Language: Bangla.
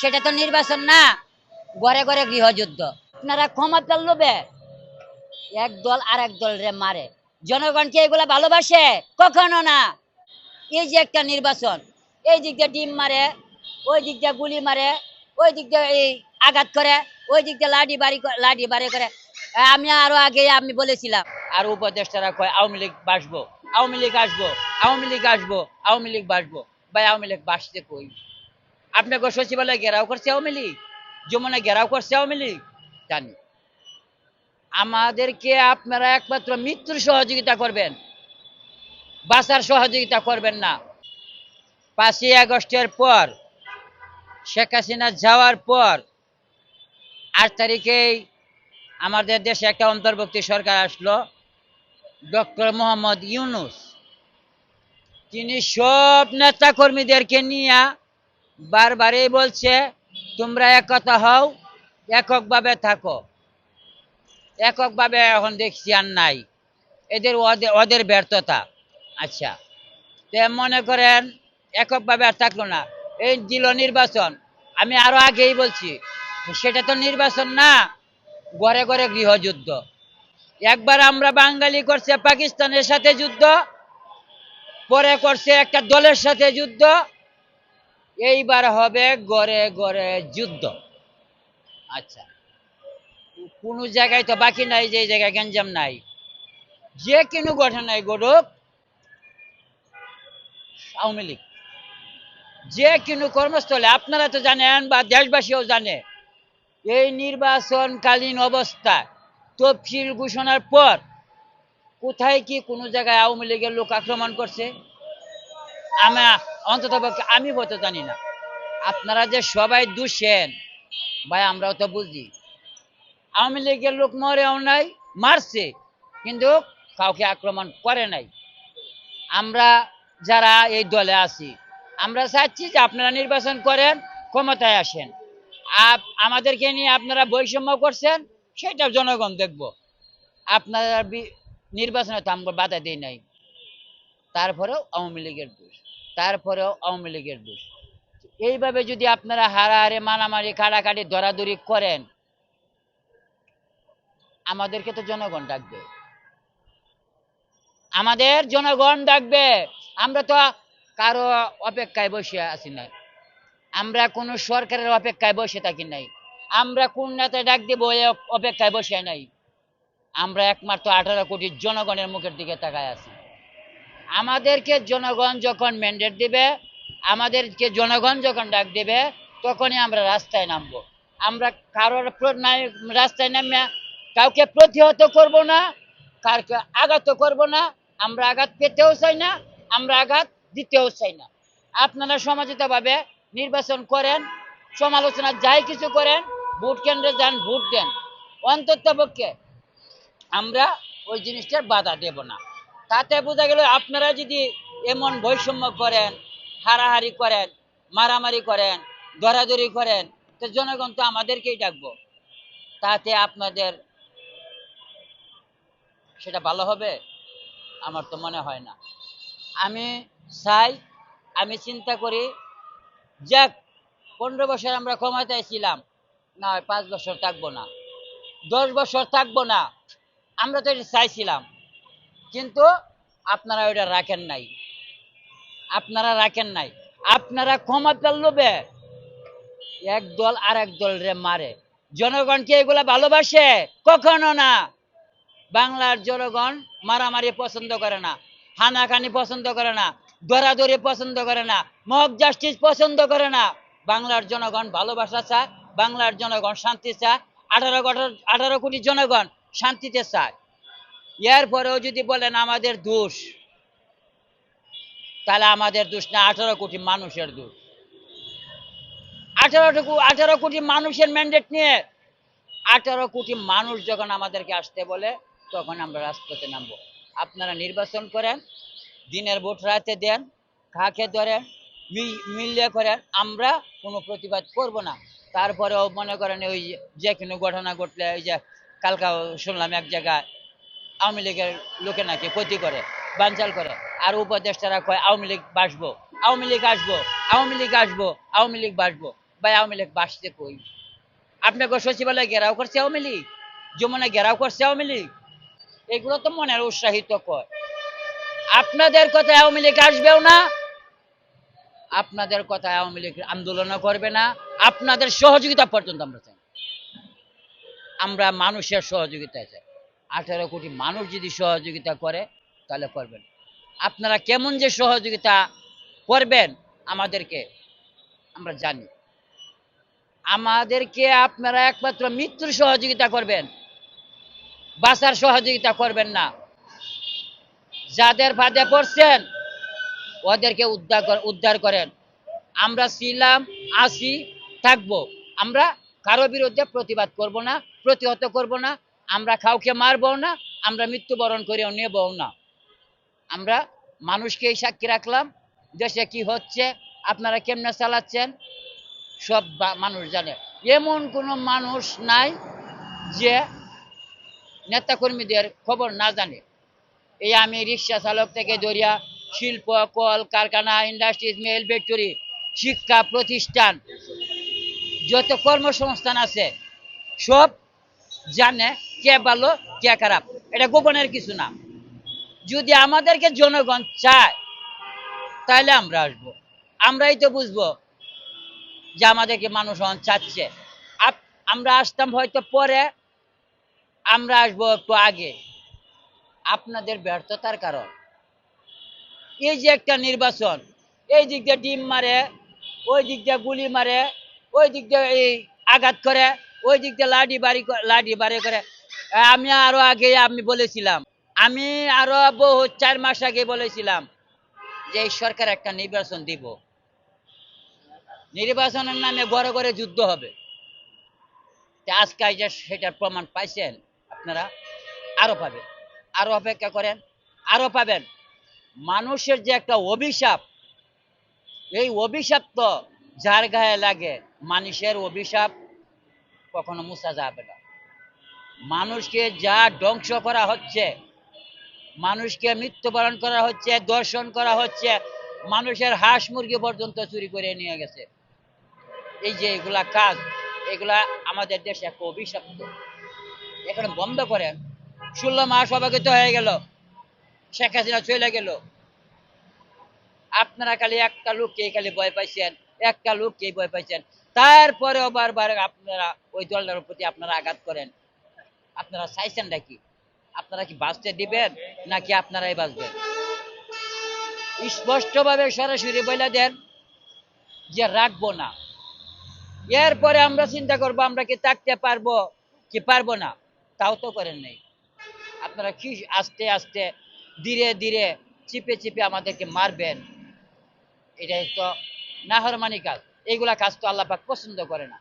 সেটা তো নির্বাচন না, ঘরে ঘরে গৃহযুদ্ধ। আপনারা ক্ষমতার লোভে এক দল আর এক দলরে মারে। জনগণ কি এগুলা ভালোবাসে? কখনো না। এই যে একটা নির্বাচন, এই দিক দিয়ে ডিম মারে, ওই দিক দিয়ে গুলি মারে, ওই দিক দিয়ে এই আঘাত করে, ওই দিক দিয়ে লাঠি বাড়ি লাঠি বাড়ি করে। আমি আরও আগে আমি বলেছিলাম। আর উপদেষ্টারা কয়, আওয়ামী লীগ বাসবো, আওয়ামী লীগ আসব, আওয়ামী লীগ আসব, আওয়ামী লীগ বাসবো। ভাই, আওয়ামী লীগ বাসতে কই? আপনাকে সচিবালয় ঘেরাও করছে আওয়ামী লীগ? যমুনা ঘেরাও করছে আওয়ামী লীগ? জানি আমাদেরকে আপনারা একমাত্র মৃত্যুর সহযোগিতা করবেন। বাঁচার সহযোগিতা করবেন না। পাঁচই আগস্টের পর, শেখ হাসিনা যাওয়ার পর, আট তারিখেই আমাদের দেশে একটা অন্তর্বর্তী সরকার আসলো, ডক্টর মোহাম্মদ ইউনুস। তিনি সব নেতা কর্মীদেরকে নিয়ে বারবারই বলছে, তোমরা একতা হও, এককভাবে থাকো। এককভাবে এখন দেখছি আর নাই। এদের ওদের ওদের ব্যর্থতা। আচ্ছা তে মনে করেন এককভাবে আর থাকল না। এই দিল নির্বাচন। আমি আরও আগেই বলছি, সেটা তো নির্বাচন না, ঘরে ঘরে গৃহযুদ্ধ। একবার আমরা বাঙালি করছে পাকিস্তানের সাথে যুদ্ধ, পরে করছে একটা দলের সাথে যুদ্ধ এইবার হবে গড়ে গড়ে যুদ্ধ। আচ্ছা। কোন জায়গায় তো বাকি নাই যে জায়গায় গঞ্জাম নাই। যে কোনো ঘটনায় ঘটুক, আওয়ামী লীগ। যে কোনো কর্মস্থলে, আপনারা তো জানেন বা দেশবাসীও জানে, এই নির্বাচনকালীন অবস্থা, তফসিল ঘোষণার পর কোথায় কি কোনো জায়গায় আওয়ামী লীগের লোক আক্রমণ করছে? আমি অন্তত আমি হয়তো জানি না। আপনারা যে সবাই দুষেন, ভাই, আমরাও তো বুঝি। আওয়ামী লীগের লোক মরেও নাই, মারছে, কিন্তু কাউকে আক্রমণ করে নাই। আমরা যারা এই দলে আছি, আমরা চাচ্ছি যে আপনারা নির্বাচন করেন, ক্ষমতায় আসেন। আপ- আমাদেরকে নিয়ে আপনারা বৈষম্য করছেন, সেটা জনগণ দেখব। আপনারা নির্বাচনে তো আমরা বাধা দিই নাই। তারপরেও আওয়ামী লীগের দোষ, তারপরেও আওয়ামী লীগের দোষ। এইভাবে যদি আপনারা হারাহারে, মারামারি, কাটাকাটি ধরাধরি করেন, আমাদেরকে তো জনগণ ডাকবে। আমাদের জনগণ ডাকবে। আমরা তো কারও অপেক্ষায় বসে আছি না আমরা কোন সরকারের অপেক্ষায় বসে থাকি নাই। আমরা কোন নেতা ডাক দিব অপেক্ষায় বসে নাই। আমরা একমাত্র আঠারো কোটি জনগণের মুখের দিকে তাকায় আছি। আমাদেরকে জনগণ যখন ম্যান্ডেট দিবে, আমাদেরকে জনগণ যখন ডাক দেবে, তখনই আমরা রাস্তায় নামবো। আমরা কারোর রাস্তায় নামে কাউকে প্রতিহত করব না কাউকে আঘাত করব না, আমরা আঘাত পেতেও চাই না, আমরা আঘাত দিতেও চাই না। আপনারা সমাজিতভাবে নির্বাচন করেন, সমালোচনা যাই কিছু করেন, ভোট কেন্দ্রে যান, ভোট দেন। অন্তত পক্ষে আমরা ওই জিনিসটার বাধা দেব না। তাতে বোঝা গেল আপনারা যদি এমন বৈষম্য করেন, হারাহারি করেন, মারামারি করেন, দরাদরি করেন, তো জনগণ তো আমাদেরকেই ডাকবো। তাতে আপনাদের সেটা ভালো হবে? আমার তো মনে হয় না। আমি চাই, আমি চিন্তা করি, যাক, পনেরো বছর আমরা ক্ষমতায় ছিলাম, না পাঁচ বছর থাকব না। দশ বছর থাকব না, আমরা তো এটা চাইছিলাম। কিন্তু আপনারা ওইটা রাখেন নাই। আপনারা রাখেন নাই। আপনারা ক্ষমতার লোভে এক দল আর এক দল রে মারে। জনগণ কি এগুলা ভালোবাসে? কখনো না। বাংলার জনগণ মারামারি পছন্দ করে না হানাখানি পছন্দ করে না, দরাদরি পছন্দ করে না মক জাস্টিস পছন্দ করে না। বাংলার জনগণ ভালোবাসা চায়, বাংলার জনগণ শান্তি চায়, আঠারো আঠারো কোটি জনগণ শান্তিতে চায়। এরপরেও যদি বলেন আমাদের দোষ, তাহলে আমাদের দোষ না, আঠারো কোটি মানুষের দোষ। আঠারো আঠারো কোটি মানুষের ম্যান্ডেট নিয়ে আঠারো কোটি মানুষ যখন আমাদেরকে আসতে বলে, তখন আমরা রাজপথে নামবো। আপনারা নির্বাচন করেন, দিনের ভোট রাতে দেন, খাকে ধরেন মিলিয়ে করেন, আমরা কোনো প্রতিবাদ করব না। তারপরেও মনে করেন ওই যে কোনো ঘটনা ঘটলে, ওই যে কালকা শুনলাম এক জায়গায় আওয়ামী লীগের লোকে নাকি ক্ষতি করে, বানচাল করে। আর উপদেষ্টারা কয়, আওয়ামী লীগ বাসবো। আওয়ামী লীগ আসব। আওয়ামী লীগ আসব। আওয়ামী লীগ বাসবো। ভাই, আওয়ামী লীগ বাসতে কই? আপনাকে সচিবালয় ঘেরাও করছে আওয়ামী লীগ? যমুনা ঘেরাও করছে আওয়ামী লীগ? এগুলো তো মনের উৎসাহিত কর আপনাদের কথা আওয়ামী লীগ আসবেও না। আপনাদের কথা আওয়ামী লীগ আন্দোলনও করবে না। আপনাদের সহযোগিতা পর্যন্ত আমরা চাই। আমরা মানুষের সহযোগিতা চাই। আঠারো কোটি মানুষ যদি সহযোগিতা করে, তাহলে করবেন। আপনারা কেমন যে সহযোগিতা করবেন, আমাদেরকে আমরা জানি। আমাদেরকে আপনারা একমাত্র মৃত্যুর সহযোগিতা করবেন, বাঁচার সহযোগিতা করবেন না। যাদের ফাঁদে পড়ছেন, ওদেরকে উদ্ধার উদ্ধার করেন। আমরা ছিলাম, আসি, থাকব। আমরা কারও বিরুদ্ধে প্রতিবাদ করব না, প্রতিহত করব না আমরা কাউকে মারবো না, আমরা মৃত্যুবরণ করেও নেবও না। আমরা মানুষকেই সাক্ষী রাখলাম, দেশে কি হচ্ছে, আপনারা কেমনে চালাচ্ছেন? সব মানুষ জানে। এমন কোনো মানুষ নাই যে নেতাকর্মীদের খবর না জানে। এই আমি রিক্সা চালক থেকে ধরিয়া শিল্প, কল, কারখানা, ইন্ডাস্ট্রিজ, মেল, ফ্যাক্টরি, শিক্ষা প্রতিষ্ঠান, যত কর্মসংস্থান আছে, সব জানে কে ভালো কে খারাপ। এটা গোপনের কিছু না। যদি আমাদেরকে জনগণ চায়, তাহলে আমরা আসব। আমরাই তো বুঝব যে আমাদেরকে মানুষ এখন চাচ্ছে আমরা আসতাম হয়তো পরে, আমরা আসব একটু আগে। আপনাদের ব্যর্থতার কারণ। এই যে একটা নির্বাচন, এই দিক দিয়ে ডিম মারে, ওই দিক দিয়ে গুলি মারে, ওই দিক দিয়ে এই আঘাত করে, ওই দিক দিয়ে লাঠি বাড়ি লাঠি বাড়ি করে আমি আরও আগে আমি বলেছিলাম, আমি আরও বহু চার মাস আগে বলেছিলাম যে সরকার একটা নির্বাচন দিব। নির্বাচনের নামে ঘরে ঘরে যুদ্ধ হবে। আজকে সেটার প্রমাণ পাইছেন আপনারা, আরও পাবেন, আরও অপেক্ষা করেন, আরও পাবেন। মানুষের যে একটা অভিশাপ, এই অভিশাপ তো যার গায়ে লাগে, মানুষের অভিশাপ কখনো মুছা যাবে না। মানুষকে যা ধ্বংস করা হচ্ছে, মানুষকে মৃত্যুবরণ করা হচ্ছে, দর্শন করা হচ্ছে, মানুষের হাঁস মুরগি পর্যন্ত চুরি করে নিয়ে গেছে। এই যে এগুলা কাজ, এগুলা আমাদের দেশে একটা অভিশপ্ত এখানে বন্ধ করেন। ষোলো মাস অবাগত হয়ে গেল। শেখ হাসিনা চলে গেল। আপনারা খালি একটা লোককেই খালি ভয় পাইছেন, একটা লোককেই ভয় পাইছেন। তারপরেও বারবার আপনারা ওই দলটার প্রতি আপনারা আঘাত করেন। আপনারা চাইছেন নাকি? আপনারা কি বাঁচতে দিবেন নাকি আপনারাই বাঁচবেন? স্পষ্টভাবে সরাসরি বলে দেন যে রাখব না। এরপরে আমরা চিন্তা করব, আমরা কি থাকতে পারব, কি পারব না? তাও তো করেন নেই। আপনারা কি আস্তে আস্তে ধীরে ধীরে চিপে চিপে আমাদেরকে মারবেন, এটাই তো নাহরমানি কাজ। এইগুলা কাজ তো আল্লাহ পাক পছন্দ করে না।